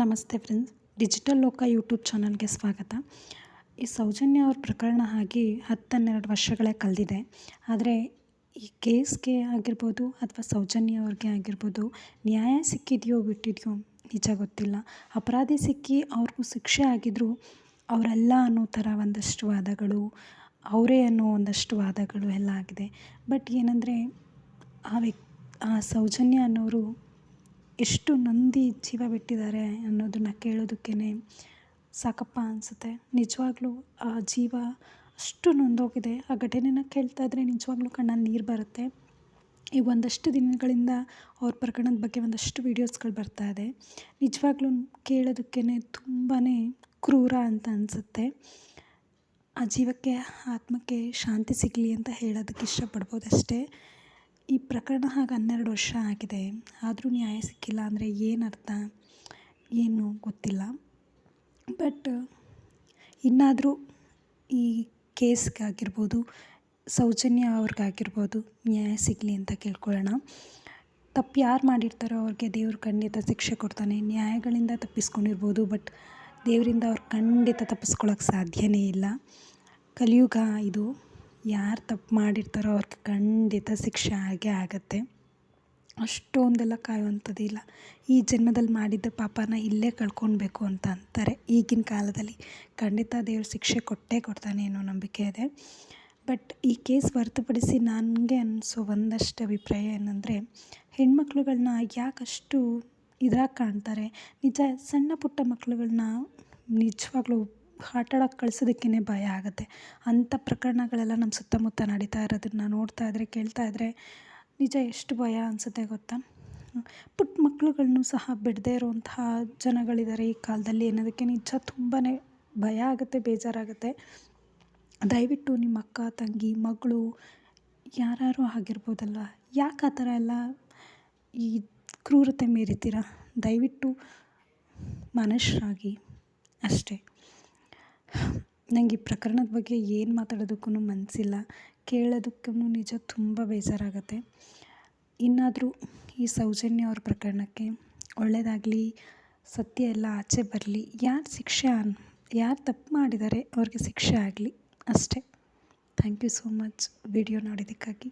ನಮಸ್ತೆ friends. Digital ಲೋಕ YouTube ಚಾನಲ್ಗೆ ಸ್ವಾಗತ. ಈ ಸೌಜನ್ಯ ಅವ್ರ ಪ್ರಕರಣ ಆಗಿ ಹತ್ತನ್ನೆರಡು ವರ್ಷಗಳೇ ಕಳೆದಿದೆ. ಆದರೆ ಈ ಕೇಸ್ಗೆ ಆಗಿರ್ಬೋದು ಅಥವಾ ಸೌಜನ್ಯ ಅವ್ರಿಗೆ ಆಗಿರ್ಬೋದು ನ್ಯಾಯ ಸಿಕ್ಕಿದೆಯೋ ಬಿಟ್ಟಿದೆಯೋ ನಿಜ ಗೊತ್ತಿಲ್ಲ. ಅಪರಾಧಿ ಸಿಕ್ಕಿ ಅವ್ರಿಗೂ ಶಿಕ್ಷೆ ಆಗಿದ್ದರೂ ಅವರಲ್ಲ ಅನ್ನೋ ಥರ ಒಂದಷ್ಟು ವಾದಗಳು, ಅವರೇ ಅನ್ನೋ ಒಂದಷ್ಟು ವಾದಗಳು ಎಲ್ಲ ಆಗಿದೆ. ಬಟ್ ಏನಂದರೆ ಆ ವ್ಯಕ್ ಆ ಸೌಜನ್ಯ ಅನ್ನೋರು ಎಷ್ಟು ನಂದಿ ಜೀವ ಬಿಟ್ಟಿದ್ದಾರೆ ಅನ್ನೋದನ್ನು ಕೇಳೋದಕ್ಕೇ ಸಾಕಪ್ಪ ಅನಿಸುತ್ತೆ. ನಿಜವಾಗ್ಲೂ ಆ ಜೀವ ಅಷ್ಟು ನೊಂದೋಗಿದೆ. ಆ ಘಟನೆನ ಕೇಳ್ತಾ ಇದ್ದರೆ ನಿಜವಾಗ್ಲೂ ಕಣ್ಣಲ್ಲಿ ನೀರು ಬರುತ್ತೆ. ಈ ಒಂದಷ್ಟು ದಿನಗಳಿಂದ ಅವ್ರ ಪ್ರಕರಣದ ಬಗ್ಗೆ ಒಂದಷ್ಟು ವೀಡಿಯೋಸ್ಗಳು ಬರ್ತಾ ಇದೆ. ನಿಜವಾಗ್ಲೂ ಕೇಳೋದಕ್ಕೇ ತುಂಬಾ ಕ್ರೂರ ಅಂತ ಅನಿಸುತ್ತೆ. ಆ ಜೀವಕ್ಕೆ, ಆತ್ಮಕ್ಕೆ ಶಾಂತಿ ಸಿಗಲಿ ಅಂತ ಹೇಳೋದಕ್ಕೆ ಇಷ್ಟಪಡ್ಬೋದು ಅಷ್ಟೇ ಈ ಪ್ರಕರಣ ಹಾಗೆ ಹನ್ನೆರಡು ವರ್ಷ ಆಗಿದೆ. ಆದರೂ ನ್ಯಾಯ ಸಿಕ್ಕಿಲ್ಲ ಅಂದರೆ ಏನು ಅರ್ಥ ಏನು ಗೊತ್ತಿಲ್ಲ. ಬಟ್ ಇನ್ನಾದರೂ ಈ ಕೇಸ್ಗಾಗಿರ್ಬೋದು, ಸೌಜನ್ಯ ಅವ್ರಿಗಾಗಿರ್ಬೋದು ನ್ಯಾಯ ಸಿಗಲಿ ಅಂತ ಕೇಳ್ಕೊಳ್ಳೋಣ. ತಪ್ಪು ಯಾರು ಮಾಡಿರ್ತಾರೋ ಅವ್ರಿಗೆ ದೇವ್ರು ಖಂಡಿತ ಶಿಕ್ಷೆ ಕೊಡ್ತಾನೆ. ನ್ಯಾಯಗಳಿಂದ ತಪ್ಪಿಸ್ಕೊಂಡಿರ್ಬೋದು, ಬಟ್ ದೇವರಿಂದ ಅವ್ರು ಖಂಡಿತ ತಪ್ಪಿಸ್ಕೊಳ್ಳೋಕ್ಕೆ ಸಾಧ್ಯವೇ ಇಲ್ಲ. ಕಲಿಯುಗ ಇದು. ಯಾರು ತಪ್ಪು ಮಾಡಿರ್ತಾರೋ ಅವ್ರಿಗೆ ಖಂಡಿತ ಶಿಕ್ಷೆ ಆಗೇ ಆಗುತ್ತೆ. ಅಷ್ಟೊಂದೆಲ್ಲ ಕಾಯುವಂಥದ್ದು ಇಲ್ಲ ಈ ಜನ್ಮದಲ್ಲಿ ಮಾಡಿದ್ದ ಪಾಪನ ಇಲ್ಲೇ ಕಳ್ಕೊಳ್ಬೇಕು ಅಂತ ಅಂತಾರೆ. ಈಗಿನ ಕಾಲದಲ್ಲಿ ಖಂಡಿತ ದೇವ್ರ ಶಿಕ್ಷೆ ಕೊಟ್ಟೇ ಕೊಡ್ತಾನೆ ಅನ್ನೋ ನಂಬಿಕೆ ಇದೆ. ಬಟ್ ಈ ಕೇಸ್ ಹೊರತುಪಡಿಸಿ ನನಗೆ ಅನಿಸೋ ಒಂದಷ್ಟು ಅಭಿಪ್ರಾಯ ಏನಂದರೆ ಹೆಣ್ಮಕ್ಳುಗಳನ್ನ ಯಾಕಷ್ಟು ಇದಾಗಿ ಕಾಣ್ತಾರೆ? ನಿಜ ಸಣ್ಣ ಪುಟ್ಟ ಮಕ್ಕಳುಗಳನ್ನ ನಿಜವಾಗ್ಲೂ ಆಟಾಡೋಕೆ ಕಳ್ಸೋದಕ್ಕೇ ಭಯ ಆಗುತ್ತೆ. ಅಂಥ ಪ್ರಕರಣಗಳೆಲ್ಲ ನಮ್ಮ ಸುತ್ತಮುತ್ತ ನಡೀತಾ ಇರೋದನ್ನ ನೋಡ್ತಾ ಇದ್ದರೆ ಕೇಳ್ತಾ ಇದ್ದರೆ ನಿಜ ಎಷ್ಟು ಭಯ ಅನಿಸುತ್ತೆ ಗೊತ್ತಾ? ಪುಟ್ಟ ಮಕ್ಕಳುಗಳನ್ನು ಸಹ ಬಿಡದೇ ಇರುವಂತಹ ಜನಗಳಿದ್ದಾರೆ ಈ ಕಾಲದಲ್ಲಿ ಅನ್ನೋದಕ್ಕೆ ನಿಜ ತುಂಬಾ ಭಯ ಆಗುತ್ತೆ, ಬೇಜಾರಾಗುತ್ತೆ. ದಯವಿಟ್ಟು ನಿಮ್ಮ ಅಕ್ಕ, ತಂಗಿ, ಮಗಳು ಯಾರು ಆಗಿರ್ಬೋದಲ್ವ? ಯಾಕೆ ಆ ಥರ ಎಲ್ಲ ಈ ಕ್ರೂರತೆ ಮೀರಿತೀರ ದಯವಿಟ್ಟು ಮನುಷ್ಯರಾಗಿ ಅಷ್ಟೇ. ನನಗೆ ಈ ಪ್ರಕರಣದ ಬಗ್ಗೆ ಏನು ಮಾತಾಡೋದಕ್ಕೂ ಮನಸ್ಸಿಲ್ಲ ಕೇಳೋದಕ್ಕೂ ನಿಜ ತುಂಬ ಬೇಜಾರಾಗುತ್ತೆ ಇನ್ನಾದರೂ ಈ ಸೌಜನ್ಯ ಅವ್ರ ಪ್ರಕರಣಕ್ಕೆ ಒಳ್ಳೆಯದಾಗಲಿ ಸತ್ಯ ಎಲ್ಲ ಆಚೆ ಬರಲಿ, ಯಾರು ಶಿಕ್ಷೆ ಯಾರು ತಪ್ಪು ಮಾಡಿದ್ದಾರೆ ಅವ್ರಿಗೆ ಶಿಕ್ಷೆ ಆಗಲಿ ಅಷ್ಟೇ. Thank you so much video ನೋಡಿದ್ದಕ್ಕಾಗಿ.